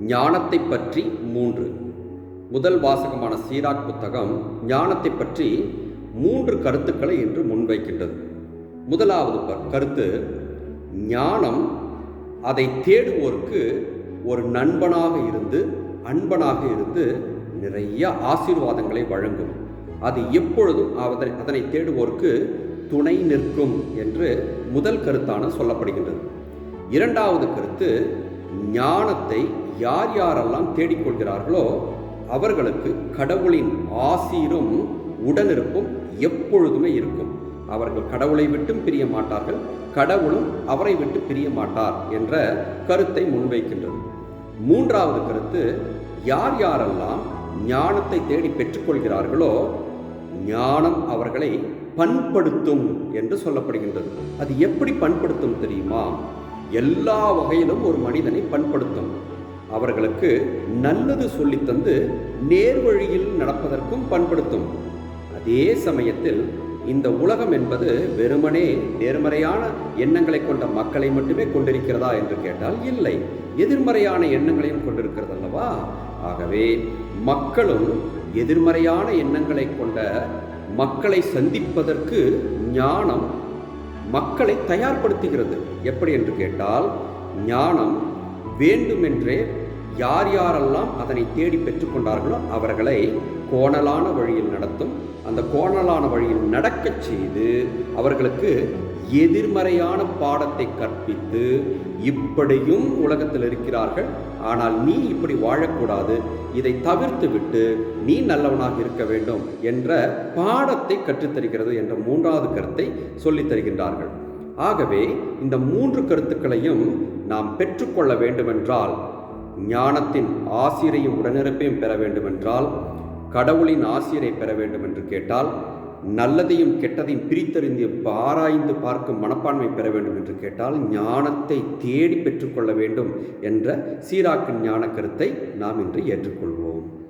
ஞானத்தை பற்றி மூன்று. முதல் வாசகமான சீராக் புத்தகம் ஞானத்தை பற்றி மூன்று கருத்துக்களை இன்று முன்வைக்கின்றது. முதலாவது ப- கருத்து ஞானம் அதை தேடுவோருக்கு ஒரு நண்பனாக இருந்து அன்பனாக இருந்து நிறைய ஆசீர்வாதங்களை வழங்கும். அது எப்பொழுதும் அதனை அதனை தேடுவோருக்கு துணை நிற்கும் என்று முதல் கருத்தான சொல்லப்படுகின்றது. இரண்டாவது கருத்து ஞானத்தை யார் யாரெல்லாம் தேடிக்கொள்கிறார்களோ அவர்களுக்கு கடவுளின் ஆசீரும் உடனிருப்பும் எப்பொழுதுமே இருக்கும். அவர்கள் கடவுளை விட்டும் பிரிய மாட்டார்கள். கடவுளும் அவரை விட்டு பிரிய மாட்டார் என்ற கருத்தை முன்வைக்கின்றது. மூன்றாவது கருத்து யார் யாரெல்லாம் ஞானத்தை தேடி பெற்றுக்கொள்கிறார்களோ ஞானம் அவர்களை பண்படுத்தும் என்று சொல்லப்படுகின்றது. அது எப்படி பண்படுத்தும் தெரியுமா? எல்லா வகையிலும் ஒரு மனிதனை பண்படுத்தும். அவர்களுக்கு நல்லது சொல்லித்தந்து நேர்வழியில் நடப்பதற்கும் பண்படுத்தும். அதே சமயத்தில் இந்த உலகம் என்பது வெறுமனே நேர்மறையான எண்ணங்களை கொண்ட மக்களை மட்டுமே கொண்டிருக்கிறதா என்று கேட்டால் இல்லை. எதிர்மறையான எண்ணங்களையும் கொண்டிருக்கிறது அல்லவா ஆகவே மக்களும் எதிர்மறையான எண்ணங்களை கொண்ட மக்களை சந்திப்பதற்கு ஞானம் மக்களை தயார்படுத்துகிறது. எப்படி என்று கேட்டால் ஞானம் வேண்டுமென்றே யார் யாரெல்லாம் அதனை தேடி பெற்றுக்கொண்டார்களோ அவர்களை கோணலான வழியில் நடத்தும். அந்த கோணலான வழியில் நடக்கச் செய்து அவர்களுக்கு எதிர்மறையான பாடத்தை கற்பித்து இப்படியும் உலகத்தில் இருக்கிறார்கள். ஆனால் நீ இப்படி வாழக்கூடாது. இதை தவிர்த்து விட்டு நீ நல்லவனாக இருக்க வேண்டும் என்ற பாடத்தை கற்றுத்தருகிறது என்ற மூன்றாவது கருத்தை சொல்லித் தருகின்றார்கள். ஆகவே இந்த மூன்று கருத்துக்களையும் நாம் பெற்றுக்கொள்ள வேண்டுமென்றால் ஞானத்தின் ஆசிரியையும் உடனிருப்பையும் பெற வேண்டுமென்றால் கடவுளின் ஆசிரியரை பெற வேண்டும் என்று கேட்டால் நல்லதையும் கெட்டதையும் பிரித்தறிந்து ஆராய்ந்து பார்க்கும் மனப்பான்மை பெற வேண்டும் என்று கேட்டால் ஞானத்தை தேடி பெற்றுக்கொள்ள வேண்டும் என்ற சீராக்கின் ஞான கருத்தை நாம் இன்று ஏற்றுக்கொள்வோம்.